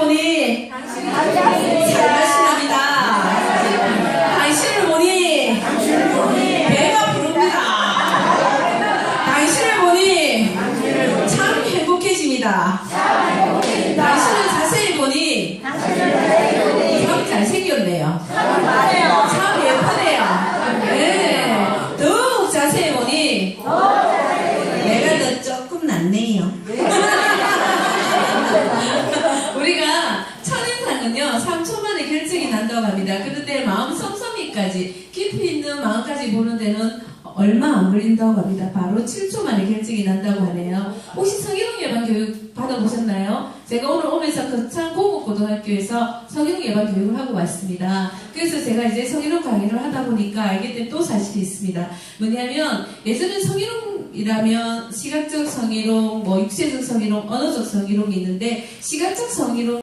보니 잘하시답니다. 당신을 보니 배가 부릅니다. 당신을 보니 참 행복해집니다. 당신을 자세히 보니 참 잘생겼네요. 참 예쁘네요. 네. 더욱 자세히 보니 내가 더 조금 낫네요. 3초 만에 결정이 난다고 합니다. 그런데 마음 썸썸이까지 깊이 있는 마음까지 보는 데는 얼마 안 걸린다고 합니다. 바로 7초 만에 결정이 난다고 하네요. 혹시 성희롱 예방 교육 받아보셨나요? 제가 오늘 오면서 거창 고목고등학교에서 성희롱 예방 교육을 하고 왔습니다. 그래서 제가 이제 성희롱 강의를 하다 보니까 알게 된 또 사실이 있습니다. 뭐냐면 예전에 성희롱이라면 시각적 성희롱, 뭐 육체적 성희롱, 언어적 성희롱이 있는데 시각적 성희롱